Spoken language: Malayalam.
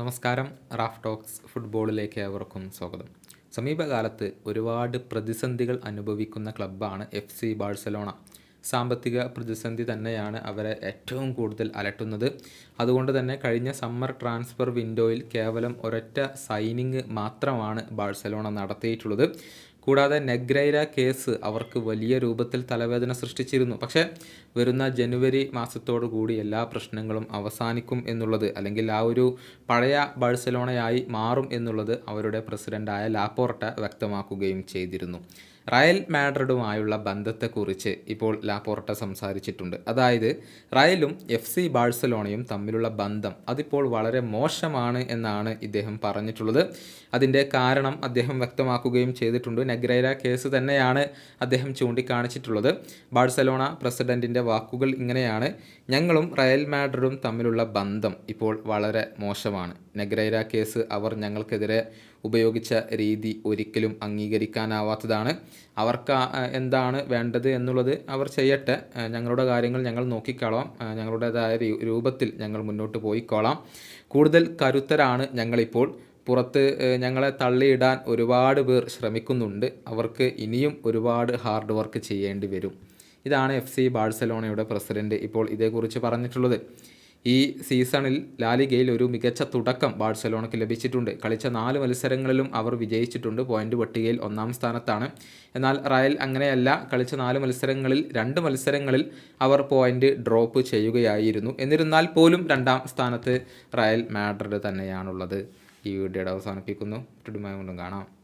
നമസ്കാരം. റാഫ് ടോക്സ് ഫുട്ബോളിലേക്ക് ഏവർക്കും സ്വാഗതം. സമീപകാലത്ത് ഒരുപാട് പ്രതിസന്ധികൾ അനുഭവിക്കുന്ന ക്ലബ്ബാണ് എഫ് സി ബാഴ്സലോണ. സാമ്പത്തിക പ്രതിസന്ധി തന്നെയാണ് അവരെ ഏറ്റവും കൂടുതൽ അലട്ടുന്നത്. അതുകൊണ്ട് തന്നെ കഴിഞ്ഞ സമ്മർ ട്രാൻസ്ഫർ വിൻഡോയിൽ കേവലം ഒരൊറ്റ സൈനിങ് മാത്രമാണ് ബാഴ്സലോണ നടത്തിയിട്ടുള്ളത്. കൂടാതെ നെഗ്രൈര കേസ് അവർക്ക് വലിയ രൂപത്തിൽ തലവേദന സൃഷ്ടിച്ചിരുന്നു. പക്ഷേ വരുന്ന ജനുവരി കൂടി എല്ലാ പ്രശ്നങ്ങളും അവസാനിക്കും എന്നുള്ളത് അല്ലെങ്കിൽ ആ ഒരു പഴയ ബാഴ്സലോണയായി മാറും എന്നുള്ളത് അവരുടെ പ്രസിഡന്റായ ലാപ്പോർട്ട വ്യക്തമാക്കുകയും ചെയ്തിരുന്നു. റയൽ മാഡ്രിഡുമായുള്ള ബന്ധത്തെക്കുറിച്ച് ഇപ്പോൾ ലാപോർട്ട സംസാരിച്ചിട്ടുണ്ട്. അതായത് റയലും എഫ് സി ബാഴ്സലോണയും തമ്മിലുള്ള ബന്ധം അതിപ്പോൾ വളരെ മോശമാണ് എന്നാണ് ഇദ്ദേഹം പറഞ്ഞിട്ടുള്ളത്. അതിന്റെ കാരണം അദ്ദേഹം വ്യക്തമാക്കുകയും ചെയ്തിട്ടുണ്ട്. നഗ്രൈര കേസ് തന്നെയാണ് അദ്ദേഹം ചൂണ്ടിക്കാണിച്ചിട്ടുള്ളത്. ബാഴ്സലോണ പ്രസിഡന്റിന്റെ വാക്കുകൾ ഇങ്ങനെയാണ് ഞങ്ങളും റയൽ മാഡ്രിഡും തമ്മിലുള്ള ബന്ധം ഇപ്പോൾ വളരെ മോശമാണ്. നഗ്രൈര കേസ് അവർ ഞങ്ങൾക്കെതിരെ ഉപയോഗിച്ച രീതി ഒരിക്കലും അംഗീകരിക്കാനാവാത്തതാണ്. അവർക്ക് എന്താണ് വേണ്ടത് എന്നുള്ളത് അവർ ചെയ്യട്ടെ. ഞങ്ങളുടെ കാര്യങ്ങൾ ഞങ്ങൾ നോക്കിക്കോളാം. ഞങ്ങളുടേതായ രൂപത്തിൽ ഞങ്ങൾ മുന്നോട്ട് പോയിക്കോളാം. കൂടുതൽ കരുത്തരാണ് ഞങ്ങളിപ്പോൾ. പുറത്ത് ഞങ്ങളെ തള്ളിയിടാൻ ഒരുപാട് പേർ ശ്രമിക്കുന്നുണ്ട്. അവർക്ക് ഇനിയും ഒരുപാട് ഹാർഡ് വർക്ക് ചെയ്യേണ്ടി വരും. ഇതാണ് എഫ് സി ബാഴ്സലോണയുടെ പ്രസിഡന്റ് ഇപ്പോൾ ഇതേക്കുറിച്ച് പറഞ്ഞിട്ടുള്ളത്. ഈ സീസണിൽ ലാലിഗയിൽ ഒരു മികച്ച തുടക്കം ബാഴ്സലോണയ്ക്ക് ലഭിച്ചിട്ടുണ്ട്. കളിച്ച നാല് മത്സരങ്ങളിലും അവർ വിജയിച്ചിട്ടുണ്ട്. പോയിന്റ് പട്ടികയിൽ ഒന്നാം സ്ഥാനത്താണ്. എന്നാൽ റയൽ അങ്ങനെയല്ല. കളിച്ച നാല് മത്സരങ്ങളിൽ രണ്ട് മത്സരങ്ങളിൽ അവർ പോയിന്റ് ഡ്രോപ്പ് ചെയ്യുകയായിരുന്നു. എന്നിരുന്നാൽ പോലും രണ്ടാം സ്ഥാനത്ത് റയൽ മാഡ്രിഡ് തന്നെയാണുള്ളത്. ഈ വീഡിയോയുടെ അവസാനിപ്പിക്കുന്നു. മറ്റൊരു കാണാം.